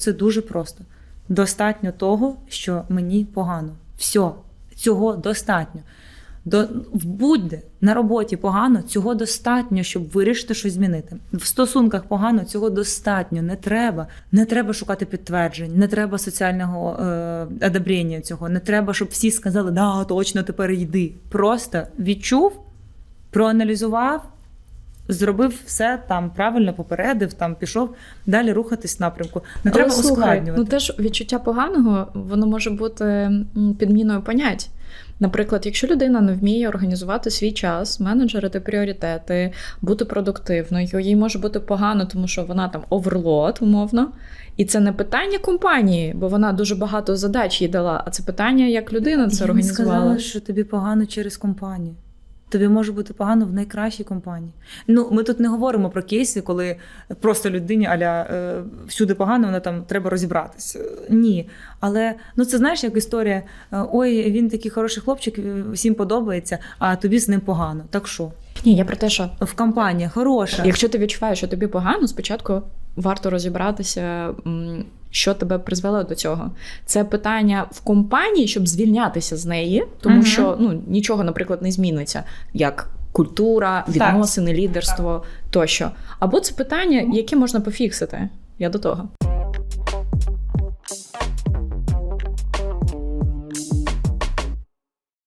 Це дуже просто. Достатньо того, що мені погано. Все, цього достатньо. До, будь-де на роботі погано, цього достатньо, щоб вирішити щось змінити. В стосунках погано, цього достатньо. Не треба. Не треба шукати підтверджень, не треба соціального е, одобрення цього. Не треба, щоб всі сказали, да, точно тепер йди. Просто відчув, проаналізував, зробив все там правильно, попередив, там пішов далі рухатись в напрямку. Не треба Але, ускладнювати. Ну теж відчуття поганого, воно може бути підміною понять. Наприклад, якщо людина не вміє організувати свій час, менеджерити пріоритети, бути продуктивною, їй може бути погано, тому що вона там оверлот, умовно. І це не питання компанії, бо вона дуже багато задач їй дала, а це питання, як людина це Я організувала. сказала, що тобі погано через компанію. Тобі може бути погано в найкращій компанії. Ну, ми тут не говоримо про кейси, коли просто людині аля е, всюди погано, вона там треба розібратися. Ні. Але ну це знаєш, як історія: е, ой, він такий хороший хлопчик, е, всім подобається, а тобі з ним погано. Так що? Ні, я про те, що В компанії хороша. Якщо ти відчуваєш, що тобі погано, спочатку варто розібратися, що тебе призвело до цього. Це питання в компанії, щоб звільнятися з неї, тому Мгм. що ну нічого, наприклад, не зміниться, як культура, відносини, лідерство тощо. Або це питання, яке можна пофіксити. Я до того.